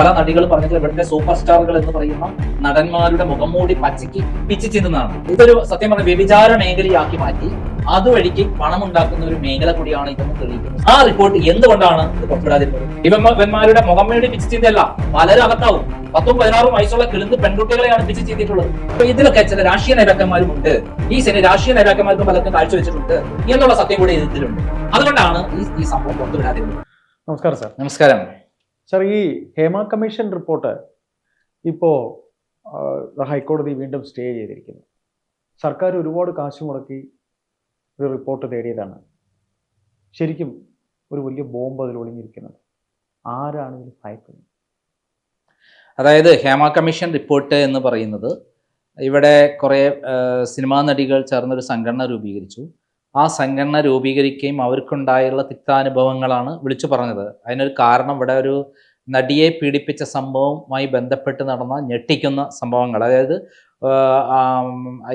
പല നടികൾ പറഞ്ഞിട്ടുള്ള ഇവിടുത്തെ സൂപ്പർ സ്റ്റാറുകൾ എന്ന് പറയുന്ന നടന്മാരുടെ മുഖം മൂടി പച്ചയ്ക്ക് പിച്ചു ചെന്നതാണ് ഇതൊരു സത്യം പറഞ്ഞ വ്യഭിചാര മേഖലയാക്കി മാറ്റി അതുവഴിക്ക് പണം ഉണ്ടാക്കുന്ന ഒരു മേഖല കൂടിയാണ് ഇതെന്ന് തെളിയിക്കുന്നത് ആ റിപ്പോർട്ട് എന്തുകൊണ്ടാണ് ഇത് പുറത്തുവിടാതിരുന്നത്? ഇവന്മാരുടെ മുഖം മൂടി പിച്ചു ചിന്തയല്ല പലരും അകത്താവും. പത്തും പതിനാറും വയസ്സുള്ള കിളുന്ന് പെൺകുട്ടികളെയാണ് പിച്ച് ചെയ്തിട്ടുള്ളത് അപ്പൊ ഇതിലൊക്കെ ചില രാഷ്ട്രീയ നേതാക്കന്മാരും ഉണ്ട് ഈ ചില രാഷ്ട്രീയ നേതാക്കന്മാർക്കും പലർക്കും കാഴ്ചവെച്ചിട്ടുണ്ട് എന്നുള്ള സത്യം കൂടി ഇതിലുണ്ട്. അതുകൊണ്ടാണ് ഈ ഈ സംഭവം പുറത്തുവിടാതിരുന്നത്. നമസ്കാരം സർ. നമസ്കാരം. സാർ ഈ ഹേമ കമ്മീഷൻ റിപ്പോർട്ട് ഇപ്പോൾ ഹൈക്കോടതി വീണ്ടും സ്റ്റേ ചെയ്തിരിക്കുന്നു. സർക്കാർ ഒരുപാട് കാശ് മുടക്കി ഒരു റിപ്പോർട്ട് തേടിയതാണ്. ശരിക്കും ഒരു വലിയ ബോംബ് അതിൽ ഒളിഞ്ഞിരിക്കുന്നത്. ആരാണ് ഇതിൽ ഭയക്കുന്നത് അതായത് ഹേമ കമ്മീഷൻ റിപ്പോർട്ട് എന്ന് പറയുന്നത് ഇവിടെ കുറേ സിനിമാ നടികൾ ചേർന്നൊരു സംഘടന രൂപീകരിച്ചു. ആ സംഘടന രൂപീകരിക്കുകയും അവർക്കുണ്ടായുള്ള തിക്താനുഭവങ്ങളാണ് വിളിച്ചു പറഞ്ഞത്. അതിനൊരു കാരണം ഇവിടെ ഒരു നടിയെ പീഡിപ്പിച്ച സംഭവവുമായി ബന്ധപ്പെട്ട് നടന്ന ഞെട്ടിക്കുന്ന സംഭവങ്ങൾ. അതായത്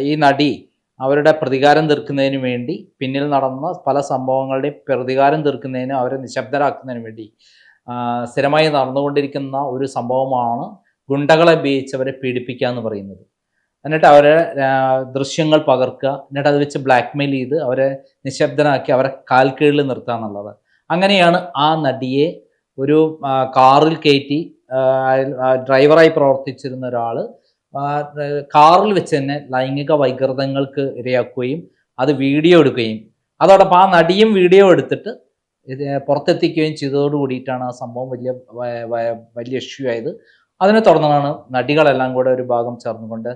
ഈ നടി അവരുടെ പ്രതികാരം തീർക്കുന്നതിന് വേണ്ടി പിന്നിൽ നടന്ന പല സംഭവങ്ങളുടെയും പ്രതികാരം തീർക്കുന്നതിന് അവരെ നിശബ്ദരാക്കുന്നതിന് വേണ്ടി സ്ഥിരമായി നടന്നുകൊണ്ടിരിക്കുന്ന ഒരു സംഭവമാണ് ഗുണ്ടകളെ ഉപയോഗിച്ചവരെ പീഡിപ്പിക്കുക എന്ന് പറയുന്നത്. എന്നിട്ട് അവരെ ദൃശ്യങ്ങൾ പകർക്കുക. എന്നിട്ട് അത് വെച്ച് ബ്ലാക്ക്മെയിൽ ചെയ്ത് അവരെ നിശബ്ദനാക്കി അവരെ കാൽ കീഴിൽ നിർത്തുക എന്നുള്ളത് അങ്ങനെയാണ് ആ നടിയെ ഒരു കാറിൽ കയറ്റി ഡ്രൈവറായി പ്രവർത്തിച്ചിരുന്ന ഒരാൾ കാറിൽ വെച്ച് തന്നെ ലൈംഗിക വൈകൃതങ്ങൾക്ക് ഇരയാക്കുകയും അത് വീഡിയോ എടുക്കുകയും. അതോടൊപ്പം ആ നടിയും വീഡിയോ എടുത്തിട്ട് ഇത് പുറത്തെത്തിക്കുകയും ചെയ്തതോട് കൂടിയിട്ടാണ് ആ സംഭവം വലിയ വലിയ ഇഷ്യൂ ആയത്. അതിനെ തുടർന്നാണ് നടികളെല്ലാം കൂടെ ഒരു ഭാഗം ചേർന്നുകൊണ്ട്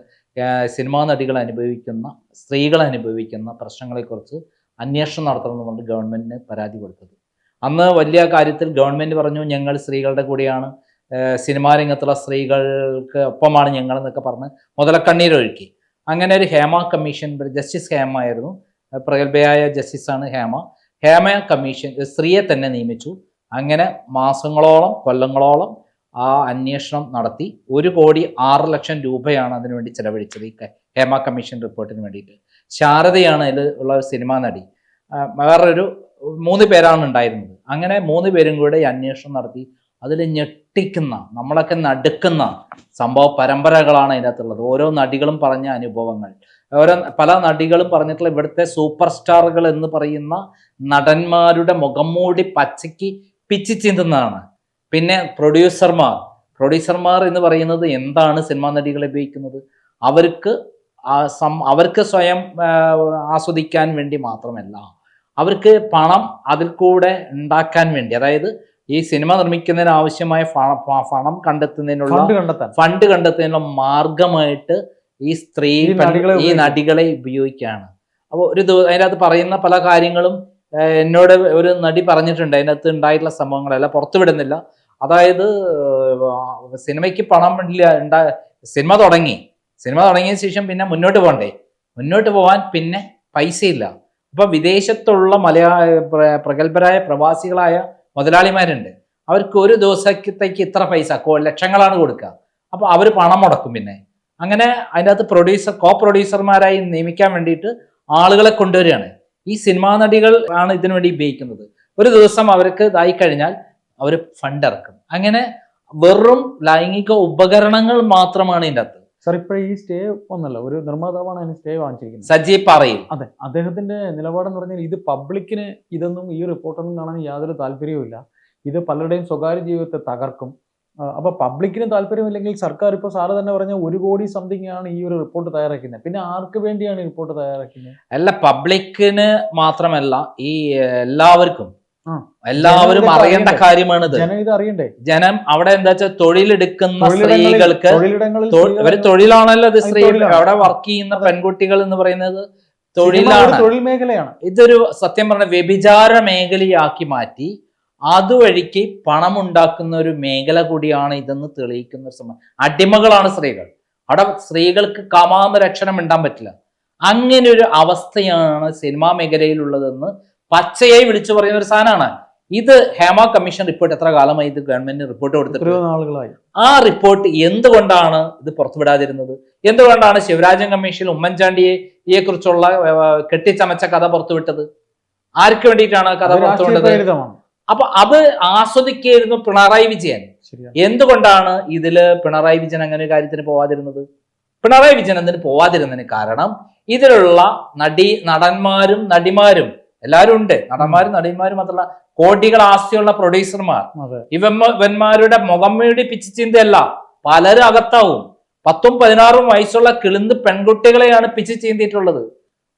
സിനിമാ നടികൾ അനുഭവിക്കുന്ന സ്ത്രീകൾ അനുഭവിക്കുന്ന പ്രശ്നങ്ങളെക്കുറിച്ച് അന്വേഷണം നടത്തണമെന്നുകൊണ്ട് ഗവൺമെന്റിന് പരാതി കൊടുത്തത്. അന്ന് വലിയ കാര്യത്തിൽ ഗവൺമെന്റ് പറഞ്ഞു ഞങ്ങൾ സ്ത്രീകളുടെ കൂടെയാണ്. സിനിമാ രംഗത്തുള്ള സ്ത്രീകൾക്ക് ഒപ്പമാണ് ഞങ്ങൾ എന്നൊക്കെ പറഞ്ഞ് മുതലക്കണ്ണീരൊഴുക്കി അങ്ങനെ ഒരു ഹേമ കമ്മീഷൻ ജസ്റ്റിസ് ഹേമ ആയിരുന്നു. പ്രഗത്ഭയായ ജസ്റ്റിസാണ് ഹേമ. ഹേമ കമ്മീഷൻ സ്ത്രീയെ തന്നെ നിയമിച്ചു. അങ്ങനെ മാസങ്ങളോളം കൊല്ലങ്ങളോളം ആ അന്വേഷണം നടത്തി ഒരു കോടി ആറ് ലക്ഷം രൂപയാണ് അതിനുവേണ്ടി ചെലവഴിച്ചത് ഈ ഹേമ കമ്മീഷൻ റിപ്പോർട്ടിന് വേണ്ടിയിട്ട്. ശാരദയാണ് അതിൽ ഉള്ള സിനിമാ നടി. വേറൊരു മൂന്ന് പേരാണ് ഉണ്ടായിരുന്നത്. അങ്ങനെ മൂന്ന് പേരും കൂടെ അന്വേഷണം നടത്തി. അതിൽ ഞെട്ടിക്കുന്ന നമ്മളൊക്കെ നടുക്കുന്ന സംഭവ പരമ്പരകളാണ് അതിനകത്തുള്ളത്. ഓരോ നടികളും പറഞ്ഞ അനുഭവങ്ങൾ. ഓരോ പല നടികളും പറഞ്ഞിട്ടുള്ള ഇവിടുത്തെ സൂപ്പർ സ്റ്റാറുകൾ എന്ന് പറയുന്ന നടന്മാരുടെ മുഖം മൂടി പച്ചയ്ക്ക് പിച്ചി ചിന്തുന്നതാണ്. പിന്നെ പ്രൊഡ്യൂസർമാർ. പ്രൊഡ്യൂസർമാർ എന്ന് പറയുന്നത് എന്താണ് സിനിമാ നടികളെ ഉപയോഗിക്കുന്നത്? അവർക്ക് അവർക്ക് സ്വയം ആസ്വദിക്കാൻ വേണ്ടി മാത്രമല്ല അവർക്ക് പണം അതിൽ കൂടെ ഉണ്ടാക്കാൻ വേണ്ടി അതായത് ഈ സിനിമ നിർമ്മിക്കുന്നതിന് ആവശ്യമായ പണം കണ്ടെത്തുന്നതിനുള്ള ഫണ്ട് കണ്ടെത്തുന്നതിനുള്ള മാർഗമായിട്ട് ഈ സ്ത്രീ ഈ നടികളെ ഉപയോഗിക്കുകയാണ്. അപ്പോൾ ഒരു അതിനകത്ത് പറയുന്ന പല കാര്യങ്ങളും എന്നോട് ഒരു നടി പറഞ്ഞിട്ടുണ്ട്. അതിനകത്ത് ഉണ്ടായിട്ടുള്ള സംഭവങ്ങളെല്ലാം പുറത്തു വിടുന്നില്ല അതായത് സിനിമയ്ക്ക് പണം ഇല്ല ഉണ്ടാ സിനിമ തുടങ്ങി. സിനിമ തുടങ്ങിയ ശേഷം പിന്നെ മുന്നോട്ട് പോകണ്ടേ? മുന്നോട്ട് പോകാൻ പിന്നെ പൈസയില്ല. അപ്പൊ വിദേശത്തുള്ള മലയാള പ്ര- പ്രഗത്ഭരായ പ്രവാസികളായ മുതലാളിമാരുണ്ട്. അവർക്ക് ഒരു ദിവസത്തേക്ക് ഇത്ര പൈസ ലക്ഷങ്ങളാണ് കൊടുക്കുക അപ്പൊ അവർ പണം മുടക്കും പിന്നെ. അങ്ങനെ അതിന്റെ അകത്ത് പ്രൊഡ്യൂസർ കോ പ്രൊഡ്യൂസർമാരായി നിയമിക്കാൻ വേണ്ടിയിട്ട് ആളുകളെ കൊണ്ടുവരികയാണ്. ഈ സിനിമാ നടികൾ ആണ് ഇതിനു വേണ്ടി ഉപയോഗിക്കുന്നത്. ഒരു ദിവസം അവർക്ക് ഇതായി കഴിഞ്ഞാൽ അവർ ഫണ്ട് ഇറക്കും. അങ്ങനെ വെറും ലൈംഗിക ഉപകരണങ്ങൾ മാത്രമാണ് ഇതിന്റെ അകത്ത്. സാർ ഇപ്പോൾ ഈ സ്റ്റേ ഒന്നല്ല ഒരു നിർമ്മാതാവാണ് അതിന് സ്റ്റേ വാങ്ങിച്ചിരിക്കുന്നത്. സജി പറയും. അതെ അദ്ദേഹത്തിന്റെ നിലപാടെന്ന് പറഞ്ഞാൽ ഇത് പബ്ലിക്കിന് ഇതൊന്നും ഈ റിപ്പോർട്ടൊന്നും കാണാൻ യാതൊരു താല്പര്യവുമില്ല ഇത് പലരുടെയും സ്വകാര്യ ജീവിതത്തെ തകർക്കും. അപ്പൊ പബ്ലിക്കിന് താല്പര്യമില്ലെങ്കിൽ സർക്കാർ ഇപ്പോൾ സാറ് തന്നെ പറഞ്ഞ ഒരു കോടി സംതിങ് ആണ് ഈ ഒരു റിപ്പോർട്ട് തയ്യാറാക്കുന്നത് പിന്നെ ആർക്ക് വേണ്ടിയാണ് റിപ്പോർട്ട് തയ്യാറാക്കുന്നത് അല്ല പബ്ലിക്കിന് മാത്രമല്ല ഈ എല്ലാവർക്കും. എല്ലാവരും അറിയേണ്ട കാര്യമാണ് കാര്യമാണിത്. ജനം ഇത് അറിയണ്ടേ? ജനം അവിടെ എന്താ വെച്ചാൽ തൊഴിലെടുക്കുന്ന സ്ത്രീകൾക്ക് ഒരു തൊഴിലാണല്ലോ ഇത് സ്ത്രീ അവിടെ വർക്ക് ചെയ്യുന്ന പെൺകുട്ടികൾ എന്ന് പറയുന്നത് തൊഴിലാണ്. തൊഴിൽ മേഖലയാണ്. ഇതൊരു സത്യം പറഞ്ഞ വ്യഭിചാര മേഖലയാക്കി മാറ്റി അതുവഴിക്ക് പണം ഉണ്ടാക്കുന്ന ഒരു മേഖല കൂടിയാണ് ഇതെന്ന് തെളിയിക്കുന്ന ഒരു സമയം അടിമകളാണ് സ്ത്രീകൾ. അവിടെ സ്ത്രീകൾക്ക് കാമാന്ന രക്ഷണം ഉണ്ടാൻ പറ്റില്ല. അങ്ങനെ ഒരു അവസ്ഥയാണ് സിനിമാ മേഖലയിലുള്ളതെന്ന് പച്ചയായി വിളിച്ചു പറയുന്ന ഒരു സാധനമാണ്. ഇത് ഹേമ കമ്മീഷൻ റിപ്പോർട്ട് എത്ര കാലമായി ഇത് ഗവൺമെന്റ് റിപ്പോർട്ട് കൊടുത്തിട്ടുണ്ട്? ആ റിപ്പോർട്ട് എന്തുകൊണ്ടാണ് ഇത് പുറത്തുവിടാതിരുന്നത്? എന്തുകൊണ്ടാണ് ശിവരാജൻ കമ്മീഷൻ ഉമ്മൻചാണ്ടിയെ കുറിച്ചുള്ള കെട്ടിച്ചമച്ച കഥ പുറത്തുവിട്ടത്? ആർക്ക് വേണ്ടിയിട്ടാണ് കഥ പുറത്തുവിട്ടത്? അപ്പൊ അത് ആസ്വദിക്കായിരുന്നു പിണറായി വിജയൻ. എന്തുകൊണ്ടാണ് ഇതിൽ പിണറായി വിജയൻ അങ്ങനെ ഒരു കാര്യത്തിന് പോവാതിരുന്നത്? പിണറായി വിജയൻ എന്തിന് പോവാതിരുന്നതിന് കാരണം ഇതിലുള്ള നടി നടന്മാരും നടിമാരും എല്ലാവരും ഉണ്ട്. നടന്മാരും നടിമാരും മാത്രമല്ല കോടികൾ ആസ്തിയുള്ള പ്രൊഡ്യൂസർമാർ ഇവന്മാരുടെ മുഖം വേണ്ടി പിച്ച് ചിന്തയല്ല പലരും അകത്താവും. പത്തും പതിനാറും വയസ്സുള്ള കിളിന്ത് പെൺകുട്ടികളെയാണ് പിച്ച് ചീന്തിയിട്ടുള്ളത്.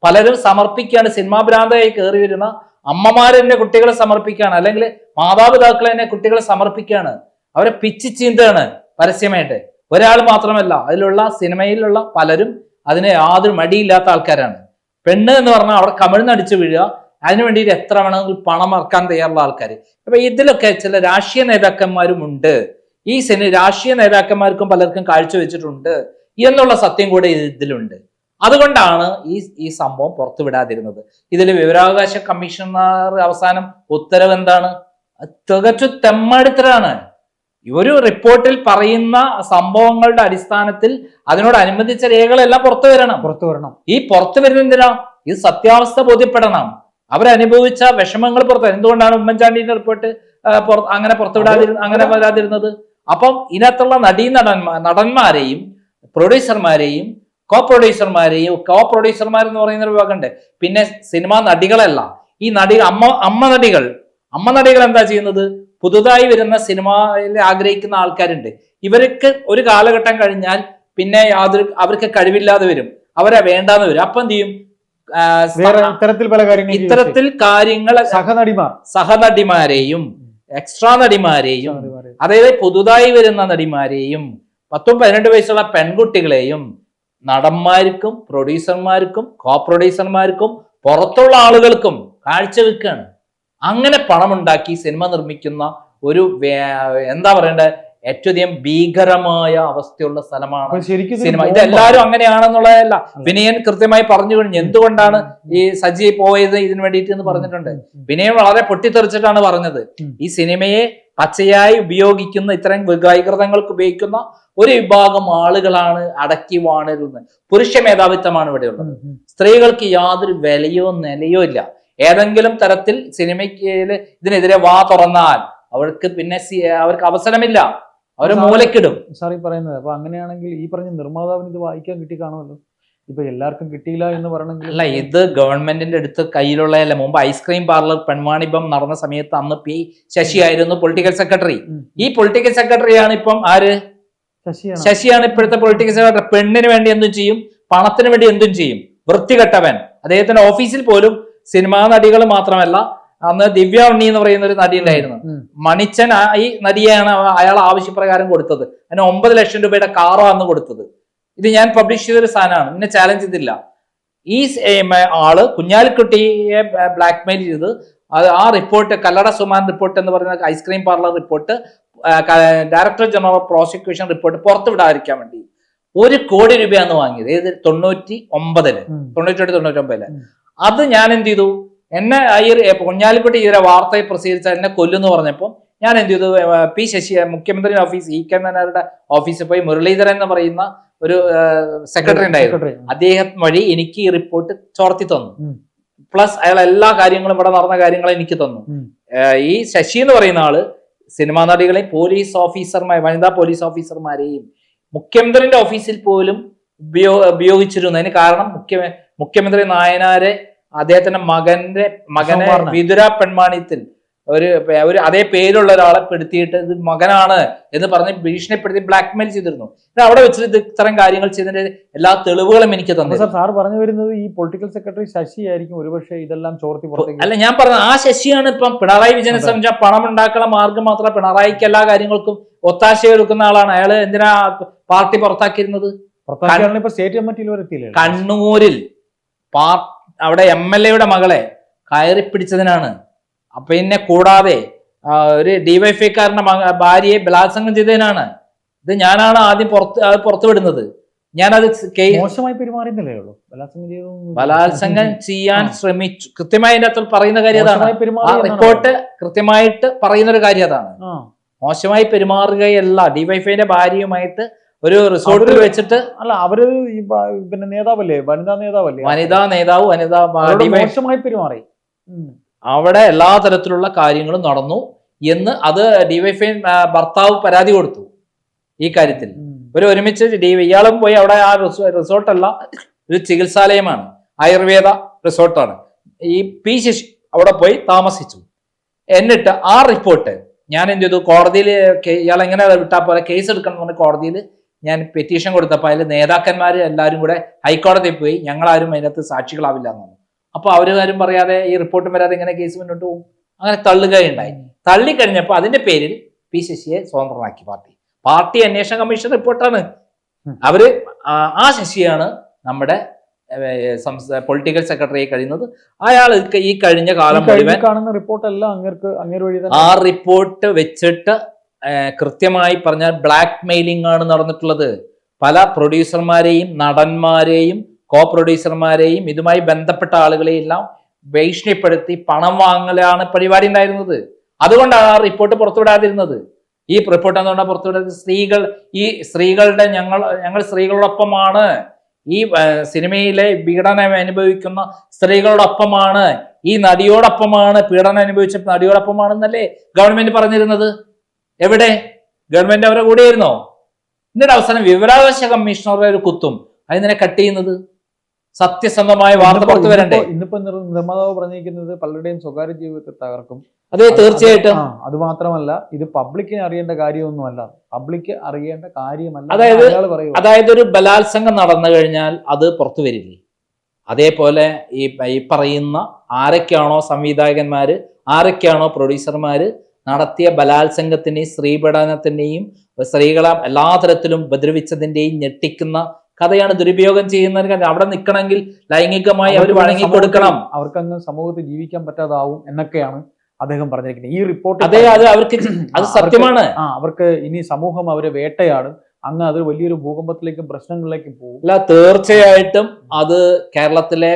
പലരും സമർപ്പിക്കുകയാണ്. സിനിമാ ഭ്രാന്തയായി കയറി വരുന്ന അമ്മമാരെന്നെ കുട്ടികളെ സമർപ്പിക്കുകയാണ്. അല്ലെങ്കിൽ മാതാപിതാക്കൾ തന്നെ കുട്ടികളെ സമർപ്പിക്കുകയാണ്. അവരെ പിച്ച് ചീന്തയാണ് പരസ്യമായിട്ട്. ഒരാൾ മാത്രമല്ല അതിലുള്ള സിനിമയിലുള്ള പലരും അതിന് യാതൊരു മടിയില്ലാത്ത ആൾക്കാരാണ്. പെണ്ണ് എന്ന് പറഞ്ഞാൽ അവിടെ കമിഴ്ന്നടിച്ച് വീഴുക അതിനു വേണ്ടിയിട്ട് എത്ര വേണമെങ്കിൽ പണം ഇറക്കാൻ തയ്യാറുള്ള ആൾക്കാർ അപ്പൊ ഇതിലൊക്കെ ചില രാഷ്ട്രീയ നേതാക്കന്മാരും ഉണ്ട്. ഈ സിനി രാഷ്ട്രീയ നേതാക്കന്മാർക്കും പലർക്കും കാഴ്ചവെച്ചിട്ടുണ്ട് എന്നുള്ള സത്യം കൂടെ ഇതിലുണ്ട്. അതുകൊണ്ടാണ് ഈ ഈ സംഭവം പുറത്തുവിടാതിരുന്നത് ഇതിൽ വിവരാവകാശ കമ്മീഷണർ അവസാനം ഉത്തരവ് എന്താണ്? തികച്ചു തെമ്മടുത്തരാണ്. ഒരു റിപ്പോർട്ടിൽ പറയുന്ന സംഭവങ്ങളുടെ അടിസ്ഥാനത്തിൽ അതിനോട് അനുബന്ധിച്ച രേഖകളെല്ലാം പുറത്തു വരണം. പുറത്തു വരണം. ഈ പുറത്തു വരുന്നതിനാ ഇത് സത്യാവസ്ഥ ബോധ്യപ്പെടണം. അവരനുഭവിച്ച വിഷമങ്ങൾ പുറത്ത്. എന്തുകൊണ്ടാണ് ഉമ്മൻചാണ്ടിന്റെ റിപ്പോർട്ട് അങ്ങനെ പുറത്തുവിടാതിരുന്ന അങ്ങനെ വരാതിരുന്നത്? അപ്പം ഇതിനകത്തുള്ള നടീ നടന്മാ നടന്മാരെയും പ്രൊഡ്യൂസർമാരെയും കോ പ്രൊഡ്യൂസർമാരെയും കോ പ്രൊഡ്യൂസർമാർ എന്ന് പറയുന്ന ഒരു വിഭാഗമുണ്ട്. പിന്നെ സിനിമാ നടികളല്ല. ഈ നടി അമ്മ അമ്മ നടികൾ. അമ്മ നടികൾ എന്താ ചെയ്യുന്നത്? പുതുതായി വരുന്ന സിനിമയിൽ ആഗ്രഹിക്കുന്ന ആൾക്കാരുണ്ട്. ഇവർക്ക് ഒരു കാലഘട്ടം കഴിഞ്ഞാൽ പിന്നെ യാതൊരു അവർക്ക് കഴിവില്ലാതെ വരും. അവരെ വേണ്ടാന്ന് വരും. അപ്പം എന്ത് ചെയ്യും? ഇത്തരത്തിൽ പല കാര്യങ്ങൾ ഇത്തരത്തിൽ കാര്യങ്ങൾ സഹനടിമാർ. സഹനടിമാരെയും എക്സ്ട്രാ നടിമാരെയും. അതായത് പുതുതായി വരുന്ന നടിമാരെയും പത്തും പതിനെട്ട് വയസ്സുള്ള പെൺകുട്ടികളെയും നടന്മാർക്കും പ്രൊഡ്യൂസർമാർക്കും കോ പ്രൊഡ്യൂസർമാർക്കും പുറത്തുള്ള ആളുകൾക്കും കാഴ്ചവെക്കുകയാണ് അങ്ങനെ പണമുണ്ടാക്കി സിനിമ നിർമ്മിക്കുന്ന ഒരു എന്താ പറയണ്ടേ? ഏറ്റവും അധികം ഭീകരമായ അവസ്ഥയുള്ള സ്ഥലമാണ് സിനിമ. ഇത്. എല്ലാവരും അങ്ങനെയാണെന്നുള്ളതല്ല. വിനയൻ കൃത്യമായി പറഞ്ഞു കഴിഞ്ഞു. എന്തുകൊണ്ടാണ് ഈ സജി പോയത് ഇതിനു വേണ്ടിയിട്ട് എന്ന് പറഞ്ഞിട്ടുണ്ട്. വിനയൻ വളരെ പൊട്ടിത്തെറിച്ചിട്ടാണ് പറഞ്ഞത്. ഈ സിനിമയെ പച്ചയായി ഉപയോഗിക്കുന്ന ഇത്തരം വൈകൃതങ്ങൾക്ക് ഉപയോഗിക്കുന്ന ഒരു വിഭാഗം ആളുകളാണ് അടക്കി വാണരുന്നത്. പുരുഷ മേധാവിത്വമാണ് ഇവിടെയുള്ളത്. സ്ത്രീകൾക്ക് യാതൊരു വിലയോ നിലയോ ഇല്ല. ഏതെങ്കിലും തരത്തിൽ സിനിമയ്ക്ക് ഇതിനെതിരെ വാ തുറന്നാൽ അവർക്ക് പിന്നെ അവർക്ക് അവസരമില്ല. അവരെ മൂലക്കിടും. സാറി പറയുന്നത്. അപ്പൊ അങ്ങനെയാണെങ്കിൽ ഈ പറഞ്ഞ നിർമ്മാതാവിന് ഇത് വായിക്കാൻ കിട്ടി കാണുമല്ലോ ഇപ്പൊ എല്ലാവർക്കും കിട്ടിയില്ല എന്ന് പറയണമെങ്കിൽ അല്ല ഇത് ഗവൺമെന്റിന്റെ അടുത്ത് കയ്യിലുള്ളതല്ല. മുമ്പ് ഐസ്ക്രീം പാർലർ പെൺവാണിഭം നടന്ന സമയത്ത് അന്ന് പി ശശി ആയിരുന്നു പൊളിറ്റിക്കൽ സെക്രട്ടറി. ഈ പൊളിറ്റിക്കൽ സെക്രട്ടറിയാണ് ഇപ്പം ആര്? ശശിയാണ്. ശശിയാണ് ഇപ്പോഴത്തെ പൊളിറ്റിക്കൽ സെക്രട്ടറി. പെണ്ണിന് വേണ്ടി എന്തും ചെയ്യും പണത്തിന് വേണ്ടി എന്തും ചെയ്യും. വൃത്തികെട്ടവൻ. അദ്ദേഹത്തിന്റെ ഓഫീസിൽ പോലും സിനിമാ നടികൾ മാത്രമല്ല അന്ന് ദിവ്യ ഉണ്ണി എന്ന് പറയുന്ന ഒരു നടി ഉണ്ടായിരുന്നു. മണിച്ചൻ ഈ നടിയെയാണ് അയാൾ ആവശ്യപ്രകാരം കൊടുത്തത്. അതിന് ഒമ്പത് ലക്ഷം രൂപയുടെ കാറോ കാറാണ് കൊടുത്തത്. ഇത് ഞാൻ പബ്ലിഷ് ചെയ്തൊരു സാധനമാണ്. എന്നെ ചാലഞ്ച് ചെയ്തില്ല. ഈ ആൾ കുഞ്ഞാലിക്കുട്ടിയെ ബ്ലാക്ക് മെയിൽ ചെയ്ത് അത് ആ റിപ്പോർട്ട് കല്ലട സുമാൻ റിപ്പോർട്ട് എന്ന് പറയുന്ന ice cream parlour report director general of prosecution report പുറത്തുവിടാതിരിക്കാൻ വേണ്ടി ഒരു കോടി രൂപയാണ് വാങ്ങിയത്. ഏത്? തൊണ്ണൂറ്റി ഒമ്പതിൽ. തൊണ്ണൂറ്റി തൊണ്ണൂറ്റെട്ട് തൊണ്ണൂറ്റൊമ്പതിൽ. ഉം. അത് ഞാൻ എന്ത് ചെയ്തു? എന്നെ ഈ കുഞ്ഞാലിക്കുട്ടി ഇതിലെ വാർത്തയെ പ്രസിദ്ധീകരിച്ച എന്നെ കൊല്ലുന്നു പറഞ്ഞപ്പോൾ ഞാൻ എന്ത് ചെയ്തു? പി ശശി മുഖ്യമന്ത്രി ഓഫീസ് ഇ കെ നായരുടെ ഓഫീസിൽ പോയി മുരളീധരൻ എന്ന് പറയുന്ന ഒരു സെക്രട്ടറി ഉണ്ടായിരുന്നു. അദ്ദേഹം വഴി എനിക്ക് ഈ റിപ്പോർട്ട് ചോർത്തി തന്നു. പ്ലസ് അയാൾ എല്ലാ കാര്യങ്ങളും ഇവിടെ നടന്ന കാര്യങ്ങൾ എനിക്ക് തന്നു. ഈ ശശി എന്ന് പറയുന്ന ആൾ സിനിമാ നടികളെ പോലീസ് ഓഫീസർമാർ വനിതാ പോലീസ് ഓഫീസർമാരെയും മുഖ്യമന്ത്രിന്റെ ഓഫീസിൽ പോലും ഉപയോ ഉപയോഗിച്ചിരുന്നു അതിന് കാരണം മുഖ്യ മുഖ്യമന്ത്രി നായനാരെ അദ്ദേഹത്തിന്റെ മകന്റെ മകനെ. വിതുര പെൺമാണിത്തിൽ ഒരു ഒരു അതേ പേരുള്ള ഒരാളെ പെടുത്തിയിട്ട് ഇത് മകനാണ് എന്ന് പറഞ്ഞ് ഭീഷണിപ്പെടുത്തി ബ്ലാക്ക് മെയിൽ ചെയ്തിരുന്നു. ഇത് അവിടെ വെച്ചിട്ട് ഇത് ഇത്തരം കാര്യങ്ങൾ ചെയ്തതിന്റെ എല്ലാ തെളിവുകളും എനിക്ക് തന്നു സാർ പറഞ്ഞു വരുന്നത് ഈ പൊളിറ്റിക്കൽ സെക്രട്ടറി ശശി ആയിരിക്കും ഒരുപക്ഷെ ഇതെല്ലാം ചോർത്തി അല്ല ഞാൻ പറഞ്ഞ ആ ശശിയാണ് ഇപ്പം പിണറായി വിജയനെ. സംബന്ധിച്ച പണം ഉണ്ടാക്കുന്ന മാർഗം മാത്രമേ പിണറായിക്ക് എല്ലാ കാര്യങ്ങൾക്കും ഒത്താശ കൊടുക്കുന്ന ആളാണ്. അയാൾ എന്തിനാ പാർട്ടി പുറത്താക്കിയിരുന്നത്? കണ്ണൂരിൽ പാർ അവിടെ എം എൽ എയുടെ മകളെ കയറി പിടിച്ചതിനാണ്. അപ്പൊ പിന്നെ കൂടാതെ ഒരു ഡിവൈഫൈക്കാരന്റെ ഭാര്യയെ ബലാത്സംഗം ചെയ്തതിനാണ്. ഇത് ഞാനാണ് ആദ്യം പുറത്ത് അത് പുറത്തു വിടുന്നത് ഞാനത് മോശമായി പെരുമാറിയെന്നല്ലേ ഉള്ളൂ? ബലാത്സംഗം ബലാത്സംഗം ചെയ്യാൻ ശ്രമിച്ചു. കൃത്യമായി അതിന്റെ അത്ര പറയുന്ന കാര്യം അതാണ്. ആ റിപ്പോർട്ട് കൃത്യമായിട്ട് പറയുന്ന ഒരു കാര്യം അതാണ്. മോശമായി പെരുമാറുകയല്ല. ഡിവൈഫൈന്റെ ഭാര്യയുമായിട്ട് ഒരു റിസോർട്ടിൽ വെച്ചിട്ട് അല്ല അവർ പിന്നെ നേതാവല്ലേ? വനിതാ നേതാവല്ലേ? വനിതാ നേതാവ് വനിതാ മോശമായി പെരുമാറി. അവിടെ എല്ലാ തരത്തിലുള്ള കാര്യങ്ങളും നടന്നു എന്ന് അത് ഡിവൈഫൈ ഭർത്താവ് പരാതി കൊടുത്തു ഈ കാര്യത്തിൽ. ഒരു ഒരുമിച്ച് ഡി ഇയാളും പോയി അവിടെ ആ റിസോർട്ടല്ല ഒരു ചികിത്സാലയമാണ്. ആയുർവേദ റിസോർട്ടാണ്. ഈ പി ശശി അവിടെ പോയി താമസിച്ചു. എന്നിട്ട് ആ റിപ്പോർട്ട് ഞാൻ എന്ത് ചെയ്തു? കോടതിയിൽ ഇയാൾ എങ്ങനെ വിട്ടാൽ പോലെ കേസ് എടുക്കണം എന്ന് പറഞ്ഞ് കോടതിയിൽ ഞാൻ പെറ്റീഷൻ കൊടുത്തപ്പോൾ അതിൽ നേതാക്കന്മാർ എല്ലാവരും കൂടെ ഹൈക്കോടതിയിൽ പോയി ഞങ്ങളാരും അതിനകത്ത് സാക്ഷികളാവില്ല എന്ന് പറഞ്ഞു. അവർ ആരും പറയാതെ ഈ റിപ്പോർട്ടും വരാതെ ഇങ്ങനെ കേസ് മുന്നോട്ട് പോകും. അങ്ങനെ തള്ളുകയുണ്ടായി. തള്ളിക്കഴിഞ്ഞപ്പോൾ അതിന്റെ പേരിൽ പി ശശിയെ സ്വതന്ത്രനാക്കി പാർട്ടി. പാർട്ടി അന്വേഷണ കമ്മീഷൻ റിപ്പോർട്ടാണ്. അവർ ആ ശശിയാണ് നമ്മുടെ പൊളിറ്റിക്കൽ സെക്രട്ടറി കഴിയുന്നത്. അയാൾ ഈ കഴിഞ്ഞ കാലം മുഴുവൻ കാണുന്ന റിപ്പോർട്ടല്ല അങ്ങേർക്ക് അങ്ങേര് വഴി ആ റിപ്പോർട്ട് വെച്ചിട്ട് കൃത്യമായി പറഞ്ഞാൽ ബ്ലാക്ക് മെയിലിംഗ് ആണ് നടന്നിട്ടുള്ളത്. പല പ്രൊഡ്യൂസർമാരെയും നടന്മാരെയും കോ പ്രൊഡ്യൂസർമാരെയും ഇതുമായി ബന്ധപ്പെട്ട ആളുകളെയെല്ലാം ഭീഷണിപ്പെടുത്തി പണം വാങ്ങലാണ് പരിപാടി ഉണ്ടായിരുന്നത്. അതുകൊണ്ടാണ് ആ റിപ്പോർട്ട് പുറത്തുവിടാതിരുന്നത്. ഈ റിപ്പോർട്ട് എന്തുകൊണ്ടാണ് പുറത്തുവിടാതെ സ്ത്രീകൾ ഈ സ്ത്രീകളുടെ ഞങ്ങൾ ഞങ്ങൾ സ്ത്രീകളോടൊപ്പമാണ്. ഈ സിനിമയിലെ പീഡനം അനുഭവിക്കുന്ന സ്ത്രീകളോടൊപ്പമാണ്. ഈ നടിയോടൊപ്പമാണ് പീഡനം അനുഭവിച്ച നടിയോടൊപ്പമാണെന്നല്ലേ ഗവൺമെന്റ് പറഞ്ഞിരുന്നത്? എവിടെ? ഗവൺമെന്റ് അവരെ കൂടെയായിരുന്നോ? എന്നിട്ട് അവസാനം വിവരാവകാശ കമ്മീഷണറുടെ ഒരു കുത്തും. അതിനെ കട്ട് ചെയ്യുന്നത്? സത്യസന്ധമായ വാർത്ത പുറത്തു വരണ്ടേ? ഇന്നിപ്പോ- ഇന്നിപ്പോ നിർ- നിർമ്മാതാവ് പറഞ്ഞിരിക്കുന്നത് പലരുടെയും സ്വകാര്യ ജീവിതത്തെ തകർക്കും. അതെ തീർച്ചയായിട്ടും. അത് മാത്രമല്ല ഇത് പബ്ലിക്കിന് അറിയേണ്ട കാര്യമൊന്നുമല്ല. പബ്ലിക് അറിയേണ്ട കാര്യമല്ല അതായത് അതായത് ഒരു ബലാത്സംഗം നടന്നു കഴിഞ്ഞാൽ അത് പുറത്തു വരില്ലേ? അതേപോലെ ഈ ഈ പറയുന്ന ആരൊക്കെയാണോ സംവിധായകന്മാര് ആരൊക്കെയാണോ പ്രൊഡ്യൂസർമാര് നടത്തിയ ബലാത്സംഗത്തിന്റെയും സ്ത്രീപീഡനത്തിന്റെയും സ്ത്രീകളെ എല്ലാ തരത്തിലും ഉപദ്രവിച്ചതിന്റെയും ഞെട്ടിക്കുന്ന കഥയാണ് ദുരുപയോഗം ചെയ്യുന്ന അവിടെ നിൽക്കണമെങ്കിൽ ലൈംഗികമായി അവർ വഴങ്ങി കൊടുക്കണം. അവർക്ക് അങ്ങ് സമൂഹത്തിൽ ജീവിക്കാൻ പറ്റാതാവും എന്നൊക്കെയാണ് അദ്ദേഹം പറഞ്ഞിരിക്കുന്നത്. ഈ റിപ്പോർട്ട് അതെ അത് അവർക്ക് അത് സത്യമാണ്. ആ അവർക്ക് ഇനി സമൂഹം അവരെ വേട്ടയാണ് അങ്ങ് അത് വലിയൊരു ഭൂകമ്പത്തിലേക്കും പ്രശ്നങ്ങളിലേക്കും പോകും. അല്ല തീർച്ചയായിട്ടും അത് കേരളത്തിലെ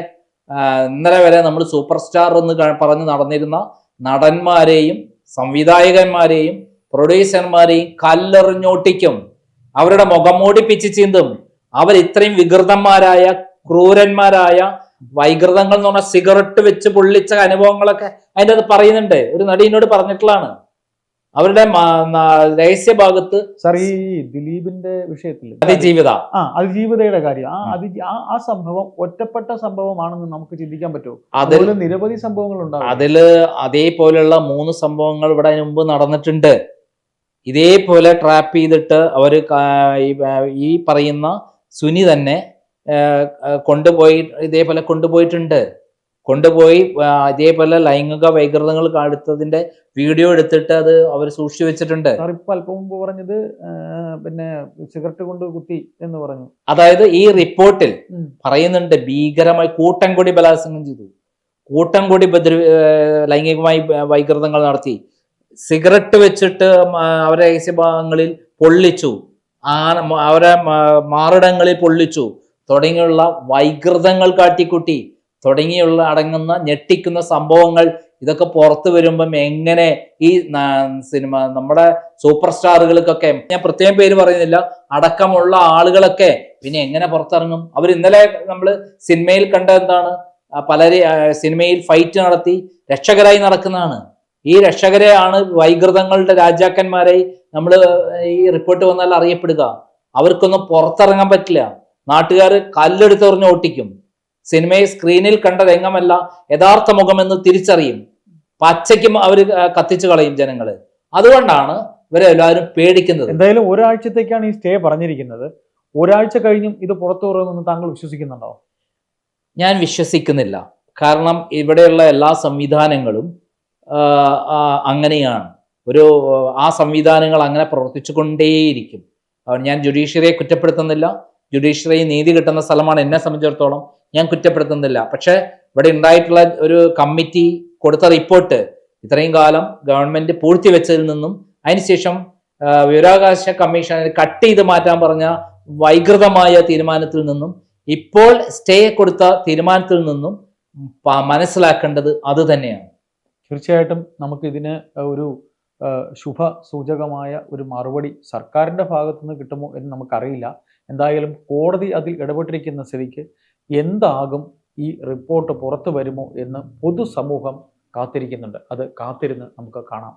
ഇന്നലെ വരെ നമ്മൾ സൂപ്പർ സ്റ്റാർ എന്ന് പറഞ്ഞ് നടന്നിരുന്ന നടന്മാരെയും സംവിധായകന്മാരെയും പ്രൊഡ്യൂസർമാരെയും കല്ലെറിഞ്ഞോട്ടിക്കും. അവരുടെ മുഖം മോടിപ്പിച്ച് ചീന്തും. അവർ ഇത്രയും വികൃതന്മാരായ ക്രൂരന്മാരായ വൈകൃതങ്ങൾ എന്ന് പറഞ്ഞാൽ സിഗരറ്റ് വെച്ച് പൊള്ളിച്ച അനുഭവങ്ങളൊക്കെ അതിന്റെ അത് പറയുന്നുണ്ട്. ഒരു നടീനോട് പറഞ്ഞിട്ടുള്ളതാണ്. അവരുടെ രഹസ്യ ഭാഗത്ത് സാർ ഈ ദിലീപിന്റെ വിഷയത്തിൽ അതിജീവിത. ആ അതിജീവിതയുടെ കാര്യം. ആ അതി ആ- സംഭവം ഒറ്റപ്പെട്ട സംഭവമാണെന്ന് നമുക്ക് ചിന്തിക്കാൻ പറ്റുമോ? അതിൽ നിരവധി സംഭവങ്ങൾ ഉണ്ടാകും അതിൽ അതേപോലെയുള്ള മൂന്ന് സംഭവങ്ങൾ ഇവിടെ മുമ്പ് നടന്നിട്ടുണ്ട്. ഇതേപോലെ ട്രാപ്പ് ചെയ്തിട്ട് അവർ ഈ- പറയുന്ന സുനി തന്നെ കൊണ്ടുപോയി ഇതേപോലെ കൊണ്ടുപോയിട്ടുണ്ട്. കൊണ്ടുപോയി അതേപോലെ ഇതേപോലെ ലൈംഗിക വൈകൃതങ്ങൾ കാടുത്തതിന്റെ വീഡിയോ എടുത്തിട്ട് അത് അവർ സൂക്ഷിച്ചു വെച്ചിട്ടുണ്ട്. ഇപ്പൊ അല്പം മുമ്പ് പറഞ്ഞത് പിന്നെ സിഗരറ്റ് കൊണ്ട് കുത്തി എന്ന് പറഞ്ഞു. അതായത് ഈ റിപ്പോർട്ടിൽ പറയുന്നുണ്ട് ഭീകരമായി കൂട്ടം കൂടി ബലാത്സംഗം ചെയ്തു. കൂട്ടം കൂടി ഉപദ്രവ ലൈംഗികമായി വൈകൃതങ്ങൾ നടത്തി. സിഗരറ്റ് വെച്ചിട്ട് അവരെ രഹസ്യഭാഗങ്ങളിൽ പൊള്ളിച്ചു. ആന അവരെ മാറിടങ്ങളിൽ പൊള്ളിച്ചു. തുടങ്ങിയുള്ള വൈകൃതങ്ങൾ കാട്ടിക്കുട്ടി. തുടങ്ങിയുള്ള അടങ്ങുന്ന ഞെട്ടിക്കുന്ന സംഭവങ്ങൾ ഇതൊക്കെ പുറത്തു വരുമ്പം എങ്ങനെ ഈ സിനിമ നമ്മുടെ സൂപ്പർ സ്റ്റാറുകൾക്കൊക്കെ ഞാൻ പ്രത്യേകം പേര് പറയുന്നില്ല അടക്കമുള്ള ആളുകളൊക്കെ പിന്നെ എങ്ങനെ പുറത്തിറങ്ങും? അവർ ഇന്നലെ നമ്മൾ സിനിമയിൽ കണ്ട എന്താണ്? പലരെ സിനിമയിൽ ഫൈറ്റ് നടത്തി രക്ഷകരായി നടക്കുന്നതാണ്. ഈ രക്ഷകരെയാണ് വൈകൃതങ്ങളുടെ രാജാക്കന്മാരെ നമ്മൾ ഈ റിപ്പോർട്ട് വന്നാൽ അറിയപ്പെടുക. അവർക്കൊന്നും പുറത്തിറങ്ങാൻ പറ്റില്ല. നാട്ടുകാർ കല്ലെടുത്തെറിഞ്ഞ് ഓട്ടിക്കും. സിനിമയെ സ്ക്രീനിൽ കണ്ട രംഗമല്ല യഥാർത്ഥ മുഖമെന്ന് തിരിച്ചറിയും. പച്ചയ്ക്കും അവർ കത്തിച്ചു കളയും ജനങ്ങൾ. അതുകൊണ്ടാണ് ഇവരെ എല്ലാവരും പേടിക്കുന്നത്. എന്തായാലും ഒരാഴ്ചത്തേക്കാണ് ഈ സ്റ്റേ പറഞ്ഞിരിക്കുന്നത്. ഒരാഴ്ച കഴിഞ്ഞും ഇത് പുറത്തു പറയുമെന്ന് താങ്കൾ വിശ്വസിക്കുന്നുണ്ടോ? ഞാൻ വിശ്വസിക്കുന്നില്ല. കാരണം ഇവിടെയുള്ള എല്ലാ സംവിധാനങ്ങളും അങ്ങനെയാണ്. ഒരു ആ സംവിധാനങ്ങൾ അങ്ങനെ പ്രവർത്തിച്ചു കൊണ്ടേയിരിക്കും ഞാൻ ജുഡീഷ്യറിയെ കുറ്റപ്പെടുത്തുന്നില്ല. ജുഡീഷ്യറി നീതി കിട്ടുന്ന സ്ഥലമാണ് എന്നെ സംബന്ധിച്ചിടത്തോളം. ഞാൻ കുറ്റപ്പെടുത്തുന്നില്ല. പക്ഷെ ഇവിടെ ഉണ്ടായിട്ടുള്ള ഒരു കമ്മിറ്റി കൊടുത്ത റിപ്പോർട്ട് ഇത്രയും കാലം ഗവൺമെന്റ് പൂഴ്ത്തിവെച്ചതിൽ നിന്നും അതിനുശേഷം വിവരാവകാശ കമ്മീഷൻ കട്ട് ചെയ്ത് മാറ്റാൻ പറഞ്ഞ വൈകൃതമായ തീരുമാനത്തിൽ നിന്നും ഇപ്പോൾ സ്റ്റേ കൊടുത്ത തീരുമാനത്തിൽ നിന്നും മനസ്സിലാക്കേണ്ടത് അത് തന്നെയാണ്. തീർച്ചയായിട്ടും നമുക്ക് ഇതിന് ഒരു ശുഭ സൂചകമായ ഒരു മറുപടി സർക്കാരിന്റെ ഭാഗത്തുനിന്ന് കിട്ടുമോ എന്ന് നമുക്കറിയില്ല. എന്തായാലും കോടതി അതിൽ ഇടപെട്ടിരിക്കുന്ന സ്ഥിതിക്ക് എന്താകും ഈ റിപ്പോർട്ട് പുറത്തു വരുമോ എന്ന് പൊതുസമൂഹം കാത്തിരിക്കുന്നുണ്ട്. അത് കാത്തിരുന്ന് നമുക്ക് കാണാം.